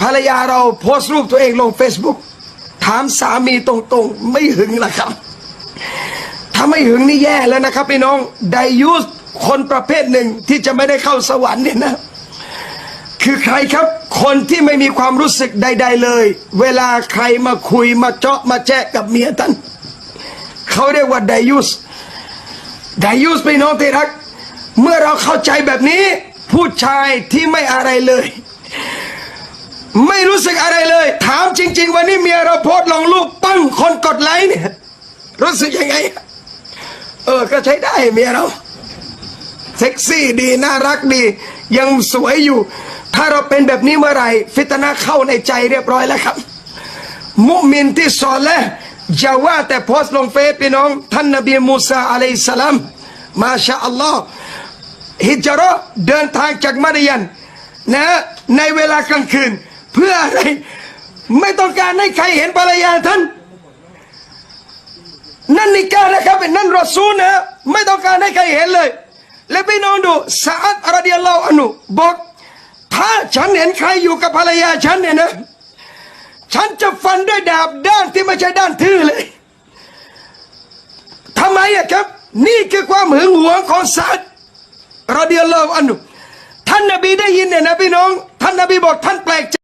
ภรรยาเราโพสต์รูปตัวเองลง Facebook ถามสามีตรงๆ ไม่หึงล่ะครับ ถ้าไม่หึงนี่แย่แล้วนะครับพี่น้องไดยูสคนประเภทหนึ่งที่จะไม่ได้เข้าสวรรค์เนี่ยนะ คือใครครับ คนที่ไม่มีความรู้สึกใด ๆเลย เวลาใครมาคุยมาเจาะมาแจ๊ะกับเมียท่านเขาเรียกว่าไดยูสไดยูสพี่น้องที่รัก เมื่อเราเข้าใจแบบนี้ ผู้ชายที่ไม่อะไรเลย ไม่รู้สึกอะไรเลย ถามจริง ๆ วันนี้เมียเราโพสลงรูปปั้งคนกดไลค์เนี่ย รู้สึกยังไง เออ ก็ใช้ได้เมียเรา เซ็กซี่ดี น่ารักดี ยังสวยอยู่ ถ้าเราเป็นแบบนี้เมื่อไหร่ ฟิตนาเข้าในใจเรียบร้อยแล้วครับ มุมินที่สอนและอย่าว่าแต่โพสต์ลงเฟซพี่น้อง ท่านนบีมูซาอะลัยสลามมาชาอัลลอฮ์ฮิจราะห์เดินทางจากมาดิยันนะในเวลากลางคืน เพื่ออะไร ไม่ต้องการให้ใครเห็นภรรยาท่าน นั่นนิกานะครับเป็นนั่นรอซูลนะไม่ต้องการให้ใครเห็นเลย และพี่น้องดูซาอัดรดิยัลลอฮุอันหุบอก ถ้าฉันเห็นใครอยู่กับภรรยาฉันเนี่ยนะ ฉันจะฟันด้วยดาบด้านที่ไม่ใช่ด้านทื่อเลยทำไมอะครับ นี่คือความหึงหวงของซาอัดรดิยัลลอฮุอันหุท่านนบีได้ยินเนี่ยนะพี่น้อง ท่านนบีบอกท่านแปลกใจ